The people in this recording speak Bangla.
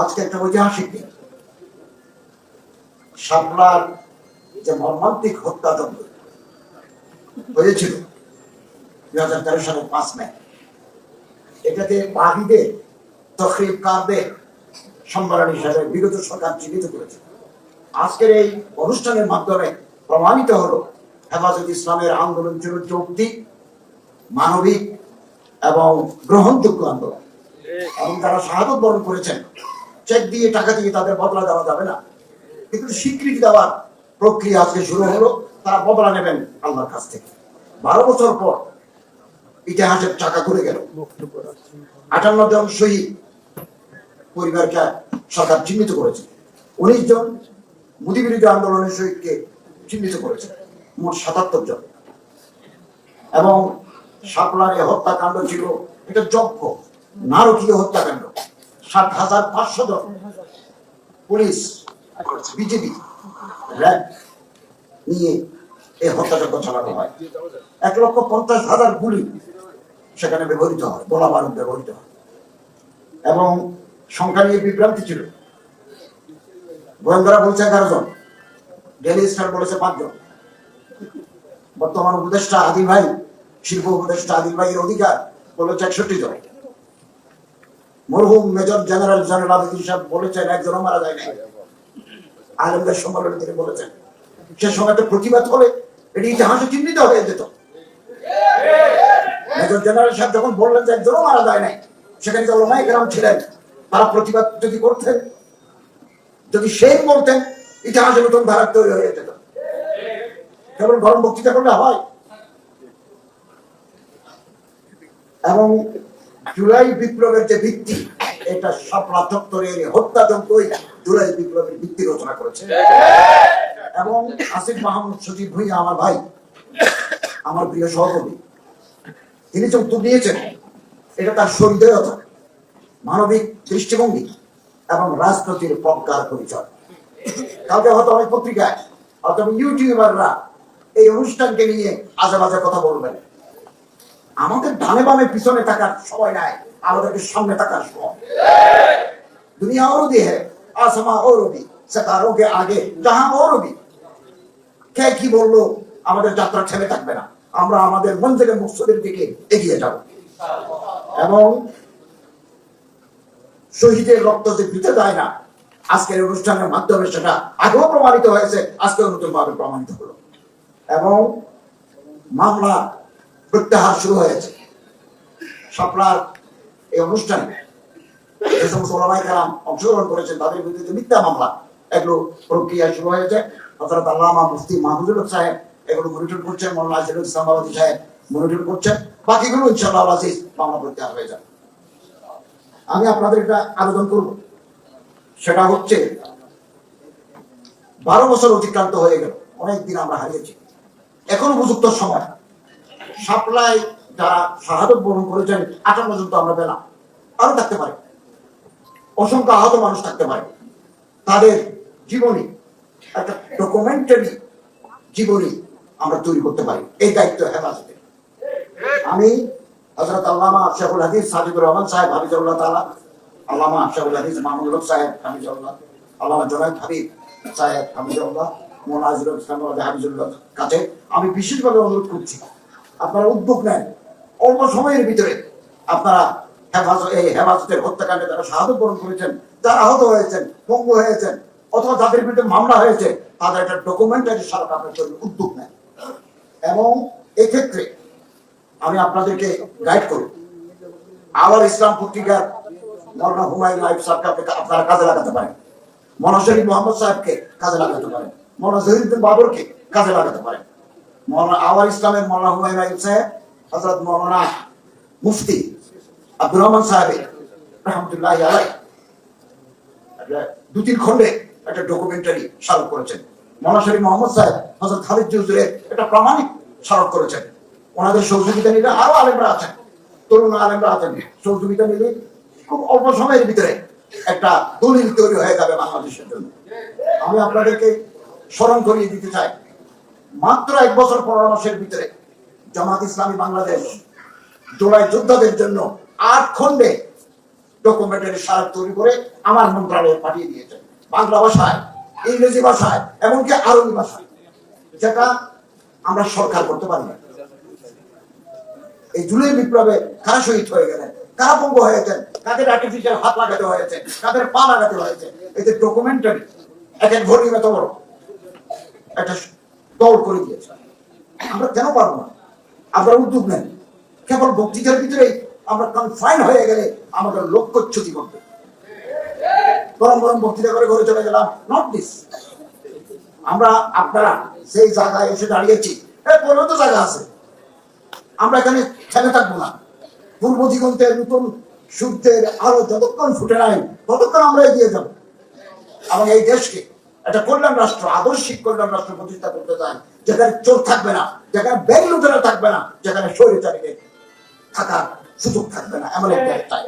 আজকে একটা ঐতিহাসিক দিন। শাপলার যে মর্মান্তিক হত্যাযজ্ঞ হয়েছিল দুই হাজার তেরো সালের পাঁচ মে, এটাকে বাহিদের তখরিব কারদের সম্মেলন হিসাবে বিগত সরকার চিহ্নিত করেছে। আজকের এই অনুষ্ঠানের মাধ্যমে প্রমাণিত হলো হেফাজত ইসলামের আন্দোলন ছিল যৌক্তিক মানবিক এবং গ্রহণযোগ্য আন্দোলন। এবং তারা শাহাদত বরণ করেছেন চেক দিয়ে টাকা দিয়ে তাদের বদলা দেওয়া যাবে না। কিন্তু স্বীকৃতি দেওয়ার প্রক্রিয়া আজকে শুরু হলো, তারা বদলা নেবেন আল্লাহর কাছ থেকে। বারো বছর পর ইতিহাসের চাকা ঘুরে গেল। আটান্ন জন শহীদ পরিবারকে সরকার চিহ্নিত করেছে। উনিশ জন মুদি বিরোধী আন্দোলনের শহীদকে চিহ্নিত করেছে। মোট সাতাত্তর জন। এবং শাপলার হত্যাকাণ্ড ছিল, এটা যজ্ঞ, নারকীয় হত্যাকাণ্ড। সাত হাজার পাঁচশো জন। পুলিশ বিজেপি র্যাব নিয়ে এই হত্যাযজ্ঞ চালানো হয়। এক লক্ষ পঞ্চাশ হাজার গুলি সেখানে ব্যবহৃত হয়, গোলা বারুদ ব্যবহৃত হয়। এবং সংখ্যা নিয়ে বিভ্রান্তি ছিল। গোয়েন্দারা বলছে এগারো জন ডেলি স্টার বলেছে পাঁচজন বর্তমান উপদেষ্টা আদিল ভাই, শিল্প উপদেষ্টা আদিল ভাইয়ের অধিকার বলেছে একষট্টি জন। মরহুম মেজর জেনারেল জেনারেল আবিদিন সাহেব বলেছেন, একজনও মারা যায় নাই। আলমদের সম্মেলনে তিনি বলেছেন, সে সময় তো প্রতিবাদ করে এটি ইতিহাসে চিহ্নিত হয়ে যেত। মেজর জেনারেল সাহেব যখন বললেন যে একজনও মারা যায় নাই, সেখানে যে ওলামাই গ্রাম ছিলেন, তারা প্রতিবাদ যদি করতেন, যদি সেই বলতেন, ইতিহাসে নতুন ধারা তৈরি হয়ে যেত। কেবল গরম বক্তৃতা করলে হয়। এবং জুলাই বিপ্লবের যে ভিত্তি, এটা শাপলা চত্বরের হত্যাযজ্ঞই জুলাই বিপ্লবের ভিত্তি রচনা করেছে। এবং আসিফ মাহমুদ সচিব ভুইয়া, আমার ভাই, আমার প্রিয় সহকর্মী, তিনি যে উত্তর দিয়েছেন, এটা তার সহৃদয়তা, মানবিক দৃষ্টিভঙ্গি এবং রাজনীতির প্রজ্ঞার পরিচয়। কালকে হয়তো অনেক পত্রিকায় অথবা ইউটিউবাররা এই অনুষ্ঠানকে নিয়ে আজে বাজে কথা বলবেন। আমাদের ডানে বামে পিছনে থাকার সময় নাই, আমাদেরকে সামনে থাকার সময়। দুনিয়া অরদি হ্যাঁ আসমা অরদি সেতারও কে আগে, জাহাম ও রবি কে কি বলল, আমাদের যাত্রা থেমে থাকবে না। আমরা আমাদের মন থেকে মকসুদের দিকে এগিয়ে যাব। এবং শহীদের রক্ত যে পিতে যায় না, আজকের অনুষ্ঠানের মাধ্যমে সেটা আগেও প্রমাণিত হয়েছে আজকে নতুন ভাবে প্রমাণিত হলো। এবং মামলা প্রত্যাহার শুরু হয়েছে। সাপলার এই অনুষ্ঠানে যে সমস্ত ওলামাই কালাম অংশগ্রহণ করেছেন, তাদের বিরুদ্ধে মিথ্যা মামলা, এগুলো প্রক্রিয়া শুরু হয়েছে। হজরত আল্লামা মুফতি মাহমুদুল সাহেব এগুলো মনিটর করছেন মোল্লা আজিরুল ইসলামাবাদী সাহেব মনিটর করছেন। বাকিগুলো ইনশাআল্লাহ আজিজ মামলা প্রত্যাহার হয়ে যাবে। আমি আপনাদের একটা আবেদন করব। সেটা হচ্ছে, বারো বছর অতিক্রান্ত হয়ে গেল অনেকদিন আমরা হারিয়েছি। এখন উপযুক্ত সময়। সাপ্লাই যারা শাহাদত বরণ করেছেন, আঠারো পর্যন্ত আমরা পেলাম। আরও থাকতে পারে। অসংখ্য আহত মানুষ থাকতে পারে। তাদের জীবনী, একটা ডকুমেন্টারি জীবনী আমরা তৈরি করতে পারি। এই দায়িত্ব হেফাজতে। আমি হজরত আল্লামা শেখুল হাদিস সাজিদুর রহমান সাহেব হাফিজুল্লাহ তালা আল্লামা শেখুল হাদিস হক সাহেব হাফিজুল্লাহ আল্লামা জনায়দ হাবিব সাহেব হাফিজুল্লাহ মোনাজিরুল ইসলাম হাফিজুল্লাহ কাছে। আমি বিশেষভাবে অনুরোধ করছি আপনারা উদ্যোগ নেন। অল্প সময়ের ভিতরে আপনারা হেফাজত এই হেফাজতের হত্যাকাণ্ডে যারা শাহাদত বরণ করেছেন, যারা আহত হয়েছেন, পঙ্গু হয়েছেন, অথবা যাদের বিরুদ্ধে মামলা হয়েছে, তাদের একটা ডকুমেন্টারি সারা আপনার জন্য উদ্যোগ নেন। এবং এক্ষেত্রে আমি আপনাদেরকে গাইড করি আবার ইসলাম পত্রিকার মৌলানা হুমায়ুন লাইফ সাহেবকে আপনারা কাজে লাগাতে পারেন। মৌলানা শরীফ মোহাম্মদ সাহেবকে কাজে লাগাতে পারেন। জহিরুদ্দিন বাবরকে কাজে লাগাতে পারেন। আওয়ার ইসলামের সাহেব হজরত মৌলানা মুফতি আব্দুর রহমান সাহেবের রহমতুল্লাহ আলাই দু তিন খন্ডে একটা ডকুমেন্টারি স্মারক করেছেন। শরীফ মোহাম্মদ সাহেব হজরত খালিদ জুজুরের একটা প্রামাণিক স্মারক করেছেন। ওনাদের সহযোগিতা নিলে আরও আলেমরা আছেন, তরুণ আলেমরা আছেন। সহযোগিতা নিলে খুব অল্প সময়ের ভিতরে একটা দলিল তৈরি হয়ে যাবে বাংলাদেশের জন্য। আমি আপনাদেরকে স্মরণ করিয়ে দিতে চাই মাত্র এক বছর পনেরো মাসের ভিতরে জামাত ইসলামী বাংলাদেশ জোড়াই যোদ্ধাদের জন্য আট খন্ডে ডকুমেন্টারি সারা তৈরি করে আমার মন্ত্রণালয়ে পাঠিয়ে দিয়েছেন বাংলা ভাষায়, ইংরেজি ভাষায়, এমনকি আরবি ভাষায়। যেটা আমরা সরকার করতে পারি না। এই জুলাই বিপ্লবে কারা শহীদ হয়ে গেলেন? কারা পঙ্গু হয়েছেন? কাদের আর্টিফিশিয়াল হাত লাগাতে হয়েছে? কাদের পা লাগাতে হয়েছে? এতে ডকুমেন্টারি এক এক ভরিম এত বড়। একটা দৌড় করে দিয়েছে। আমরা কেন পারব না? আমরা উদ্যোগ নেন। কেবল বক্তৃতার ভিতরে আমরা কনফাইন হয়ে গেলে আমাদের লক্ষ্যচ্যুতি করবে। গরম গরম বক্তৃতা করে ঘরে চলে গেলাম। নট দিস আমরা আপনারা সেই জায়গায় এসে দাঁড়িয়েছি। এর পরেও তো জায়গা আছে। আমরা এখানে থেমে থাকব না। পূর্ব দিগন্তের নতুন সূর্যের আলো যতক্ষণ ফুটে নাই, ততক্ষণ আমরা এগিয়ে যাব। এবং এই দেশকে একটা কল্যাণ রাষ্ট্র আদর্শিক কল্যাণ রাষ্ট্র প্রতিষ্ঠা করতে চান যেখানে চোর থাকবে না যেখানে ব্যাগ লুটেরা থাকবে না যেখানে শরীর থাকার সুযোগ থাকবে না এমন একটা চাই